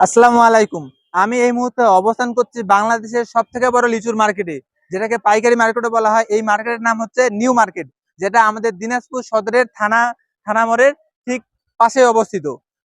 আসসালামু আলাইকুম। আমি এই মুহূর্তে অবস্থান করছি বাংলাদেশের সব থেকে বড় লিচুর মার্কেটে, যেটাকে পাইকারি মার্কেটও বলা হয়। এই মার্কেটের নাম হচ্ছে নিউ মার্কেট, যেটা আমাদের দিনাজপুর সদরের থানা থানা মোড়ের ঠিক পাশে অবস্থিত।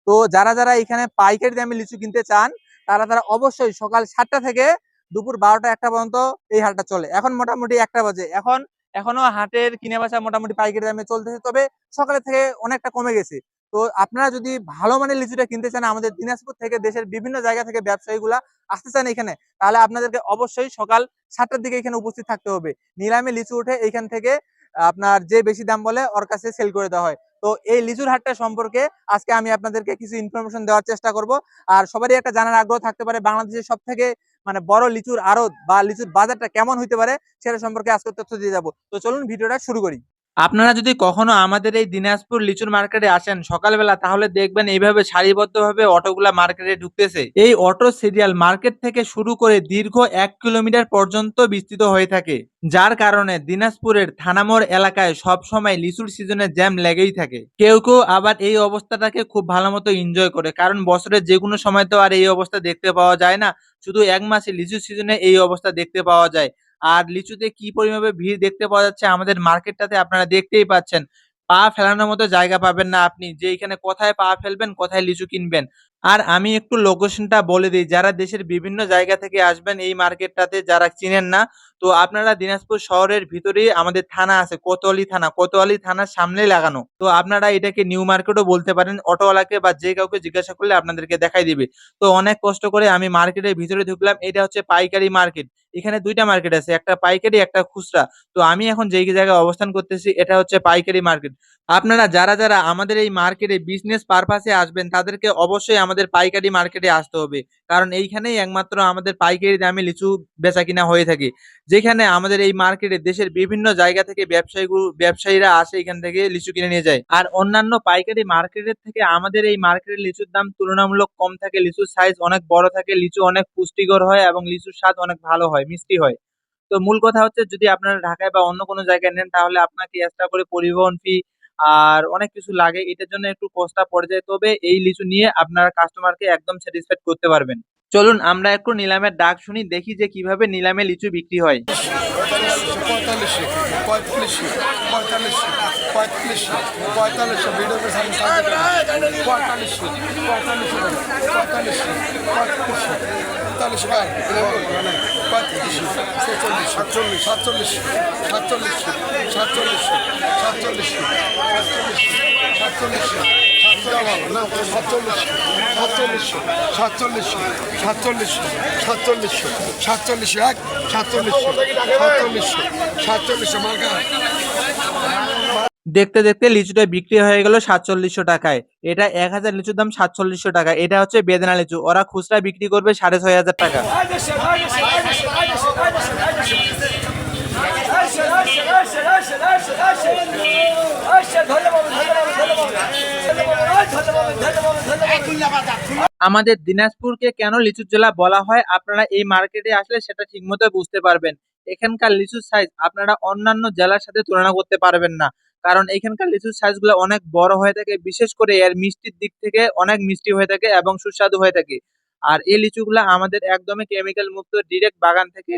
তো যারা যারা এখানে পাইকারি দামে লিচু কিনতে চান, তারা তারা অবশ্যই সকাল সাতটা থেকে দুপুর বারোটা, একটা পর্যন্ত এই হাটটা চলে। এখন মোটামুটি একটা বাজে। এখন, এখনও হাটের কিনে বাসা মোটামুটি পাইকারি দামে চলতেছে, তবে সকালে থেকে অনেকটা কমে গেছে। তো আপনারা যদি ভালো মানের লিচুটা কিনতে চান আমাদের দিনাজপুর থেকে দেশের বিভিন্ন জায়গা থেকে ব্যবসায়ীগুলা আসতে চান এখানে, তাহলে আপনাদেরকে অবশ্যই সকাল সাতটার দিকে এখানে উপস্থিত থাকতে হবে। নিলামে লিচু উঠে এখান থেকে আপনার যে বেশি দাম বলে ওর কাছে সেল করে দেওয়া হয়। তো এই লিচুর হাটটা সম্পর্কে আজকে আমি আপনাদেরকে কিছু ইনফরমেশন দেওয়ার চেষ্টা করব। আর সবারই একটা জানার আগ্রহ থাকতে পারে বাংলাদেশের সব থেকে মানে বড় লিচুর আড়ত বা লিচুর বাজারটা কেমন হইতে পারে সেটা সম্পর্কে আজকে তথ্য দিয়ে যাব। তো চলুন ভিডিওটা শুরু করি। আপনারা যদি কখনো আমাদের এই দিনাজপুর লিচুর মার্কেটে আসেন সকালবেলা, তাহলে দেখবেন এইভাবে সারিবদ্ধভাবে অটোগুলা মার্কেটে ঢুকতেছে। এই অটো সিরিয়াল মার্কেট থেকে শুরু করে দীর্ঘ এক কিলোমিটার পর্যন্ত বিস্তৃত হয়ে থাকে, যার কারণে দিনাজপুরের থানামোড় এলাকায় সব সময় লিচুর সিজনে জ্যাম লেগেই থাকে। কেউ কেউ আবার এই অবস্থাটাকে খুব ভালো মতো এনজয় করে, কারণ বছরের যে কোনো সময় তো আর এই অবস্থা দেখতে পাওয়া যায় না, শুধু এক মাসে লিচু সিজনে এই অবস্থা দেখতে পাওয়া যায়। আর লিচুতে কি পরিমাণে ভিড় দেখতে পাওয়া যাচ্ছে আমাদের মার্কেটটাতে আপনারা দেখতেই পাচ্ছেন। পা ফেলানোর মতো জায়গা পাবেন না আপনি। যে এখানে কোথায় পা ফেলবেন, কোথায় লিচু কিনবেন। আর আমি একটু লোকেশনটা বলে দিই। যারা দেশের বিভিন্ন জায়গা থেকে আসবেন এই মার্কেটটাতে যারা চিনেন না, তো আপনারা দিনাজপুর শহরের ভিতরেই আমাদের থানা আছে, কোতোয়ালি থানা। কোতোয়ালি থানার সামনেই লাগানো। তো আপনারা এটাকে নিউ মার্কেটও বলতে পারেন। অটোওয়ালাকে বা যে কাউকে জিজ্ঞাসা করলে আপনাদেরকে দেখাই দিবে। তো অনেক কষ্ট করে আমি মার্কেটের ভিতরে ঢুকলাম। এটা হচ্ছে পাইকারি মার্কেট এখানে দুইটা মার্কেট আছে, একটা পাইকারি, একটা খুচরা। তো আমি এখন যেই জায়গায় অবস্থান করতেছি, এটা হচ্ছে পাইকারি মার্কেট আপনারা যারা যারা আমাদের এই মার্কেটে বিজনেস পারপাসে আসবেন, তাদেরকে অবশ্যই আমাদের পাইকারি মার্কেটে আসতে হবে। কারণ এইখানেই একমাত্র আমাদের পাইকারি দামে লিচু বেচা কিনা হয়ে থাকে। যেখানে আমাদের এই মার্কেটে দেশের বিভিন্ন জায়গা থেকে ব্যবসায়ীগুলো ব্যবসায়ীরা আসে এখান থেকে লিচু কিনে নিয়ে যায়। আর অন্যান্য পাইকারি মার্কেটের থেকে আমাদের এই মার্কেটের লিচুর দাম তুলনামূলক কম থাকে, লিচুর সাইজ অনেক বড় থাকে, লিচু অনেক পুষ্টিকর হয় এবং লিচুর স্বাদ অনেক ভালো হয়, মিষ্টি হয়। তো মূল কথা হচ্ছে যদি আপনারা ঢাকায় বা অন্য কোনো জায়গায় নেন, তাহলে আপনাকে এক্সট্রা করে পরিবহন ফি আর অনেক কিছু লাগে। এটার জন্য একটু কস্টটা পড়ে যায়। তবে এই লিচু নিয়ে আপনারা কাস্টমারকে একদম স্যাটিসফাইড করতে পারবেন। চলুন আমরা একটু নিলামের ডাক শুনি দেখি যে কীভাবে নিলামে লিচু বিক্রি হয় সাতচল্লিশ সাতচল্লিশ সাতচল্লিশ সাতচল্লিশ সাতচল্লিশ সাতচল্লিশ সাতচল্লিশ দেখতে দেখতে লিচুটা বিক্রি হয়ে গেল সাতচল্লিশশো টাকায়। এটা এক হাজার লিচুর দাম সাতচল্লিশশো টাকা। এটা হচ্ছে বেদনা লিচু। ওরা খুচরা বিক্রি করবে সাড়ে ছয় হাজার টাকা। আমাদের দিনাজপুরকে কেন লিচুর জেলা বলা হয়, আপনারা এই মার্কেটে আসলে সেটা ঠিকমতো বুঝতে পারবেন। এখানকার লিচুর সাইজ আপনারা অন্যান্য জেলার সাথে তুলনা করতে পারবেন না। কারণ এখানকার লিচুর সাইজগুলো অনেক বড় হয়ে থাকে, বিশেষ করে এর মিষ্টির দিক থেকে অনেক মিষ্টি হয়ে থাকে এবং সুস্বাদু হয়ে থাকে। আর এই লিচুগুলা আমাদের একদমই কেমিক্যাল মুক্ত ডিরেক্ট বাগান থেকে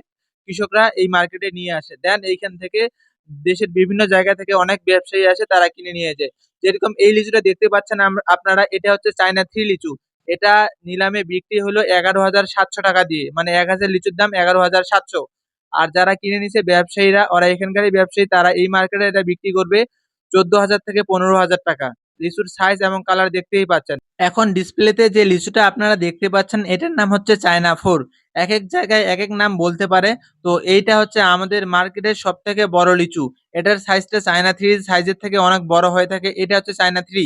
কৃষকরা এই মার্কেটে নিয়ে আসে। দেন এইখান থেকে দেশের বিভিন্ন জায়গা থেকে অনেক ব্যবসায়ী আসে, তারা কিনে নিয়ে যায়। যেরকম এই লিচুটা দেখতে পাচ্ছেন আপনারা, এটা হচ্ছে চায়না থ্রি লিচু। এটা নিলামে বিক্রি হলো এগারো হাজার সাতশো টাকা দিয়ে মানে এক হাজার লিচুর দাম এগারো হাজার সাতশো। আর যারা কিনে নিছে ব্যবসায়ীরা, ওরা এখানকারই ব্যবসায়ী, তারা এই মার্কেটে এটা বিক্রি করবে। চোদ্দ হাজার থেকে পনেরো হাজার টাকা। লিচুর সাইজ এবং কালার দেখতেই পাচ্ছেন। এখন ডিসপ্লেতে যে লিচুটা আপনারা দেখতে পাচ্ছেন, এটার নাম হচ্ছে চায়না ফোর এক এক জায়গায় এক এক নাম বলতে পারে। তো এইটা হচ্ছে আমাদের মার্কেটের সব থেকে বড় লিচু। এটার সাইজটা চায়না থ্রি সাইজের থেকে অনেক বড় হয়ে থাকে। এটা হচ্ছে চায়না থ্রি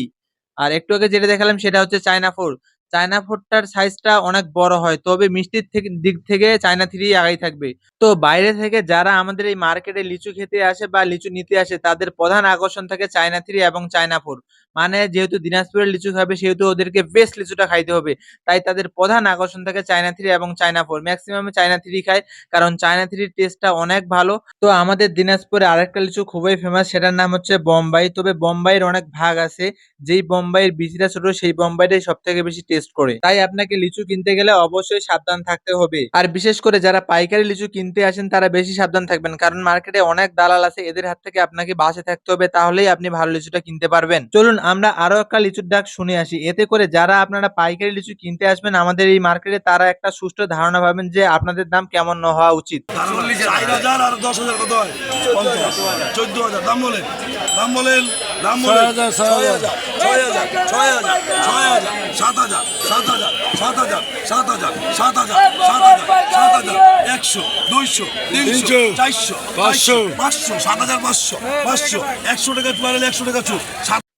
আর একটু আগে যেটা দেখালাম, সেটা হচ্ছে চায়না ফোর চায়না ফোরটার সাইজটা অনেক বড় হয়, তবে মিষ্টির থেকে, দিক থেকে চায়না থ্রি আগাই থাকবে। তো বাইরে থেকে যারা আমাদের এই মার্কেটে লিচু খেতে আসে বা লিচু নিতে আসে, তাদের প্রধান আকর্ষণ থাকে চায়না থ্রি এবং চায়না ফোর। মানে যেহেতু দিনাজপুরের লিচু খাবে, সেহেতু ওদেরকে বেস্ট লিচুটা খাইতে হবে। তাই তাদের প্রধান আকর্ষণ থাকে চায়না থ্রি এবং China four. Maximum China three খায়, কারণ চায়না থ্রির টেস্টটা অনেক ভালো। তো আমাদের দিনাজপুরে আরেকটা লিচু খুবই ফেমাস সেটার নাম হচ্ছে বোম্বাই। তবে বোম্বাইয়ের অনেক ভাগ আছে। যেই বোম্বাইয়ের বীজটা ছোট, সেই বোম্বাইটাই সব থেকে বেশি টেস্ট টেস্ট করে। তাই আপনাকে লিচু কিনতে গেলে অবশ্যই সাবধান থাকতে হবে। আর বিশেষ করে যারা পাইকারি লিচু কিনতে আসেন, তারা বেশি সাবধান থাকবেন। কারণ মার্কেটে অনেক দালাল আছে, এদের হাত থেকে আপনাকে বাসে থাকতে হবে, তাহলেই আপনি ভালো লিচুটা কিনতে পারবেন। চলুন, আমরা আরও একটা লিচুর ডাক শুনে আসি। এতে করে যারা আপনারা পাইকারি লিচু কিনতে আসবেন, আমাদের এই মার্কেটে তারা একটা সুষ্ঠু ধারণা পাবেন যে আপনাদের দাম কেমন ন হওয়া উচিত। আর দশ হাজার কত হয়? চোদ্দ হাজার। দাম বলেন। দাম বলেন দাম বলেন ছয় হাজার ছয় হাজার। ছয় হাজার ছয় হাজার সাত হাজার সাত হাজার সাত হাজার সাত হাজার সাত হাজার সাত হাজার সাত হাজার একশো দুইশো তিনশো চারশো পাঁচশো। পাঁচশো সাত হাজার পাঁচশো পাঁচশো একশো টাকা পারলে একশো টাকা চুপ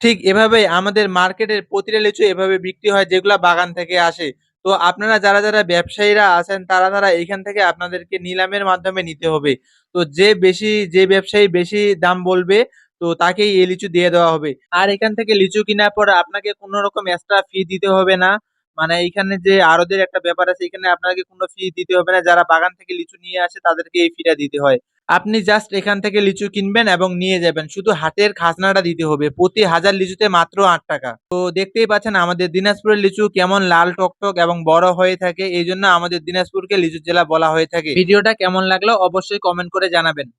ঠিক এভাবেই আমাদের মার্কেটের প্রতিটা লিচু এভাবে বিক্রি হয় যেগুলা বাগান থেকে আসে। তো আপনারা যারা যারা ব্যবসায়ীরা আছেন তারা তারা এখান থেকে আপনাদেরকে নিলামের মাধ্যমে নিতে হবে। তো যে বেশি যে ব্যবসায়ী বেশি দাম বলবে তো তাকেই এই লিচু দিয়ে দেওয়া হবে। আর এখান থেকে লিচু কেনার পর আপনাকে কোনো রকম এক্সট্রা ফি দিতে হবে না। মানে এখানে যে আরদের একটা ব্যাপার আছে, এখানে আপনাকে কোনো ফি দিতে হবে না। যারা বাগান থেকে লিচু নিয়ে আসে, তাদেরকে এই ফিটা দিতে হয়। আপনি জাস্ট এখান থেকে লিচু কিনবেন এবং নিয়ে যাবেন। শুধু হাটের খাজনাটা দিতে হবে। প্রতি হাজার লিচুতে মাত্র আট টাকা। তো দেখতেই পাচ্ছেন, আমাদের দিনাজপুরের লিচু কেমন লাল টকটক এবং বড় হয়ে থাকে। এই জন্য আমাদের দিনাজপুরকে লিচু জেলা বলা হয়ে থাকে। ভিডিওটা কেমন লাগল, অবশ্যই কমেন্ট করে জানাবেন।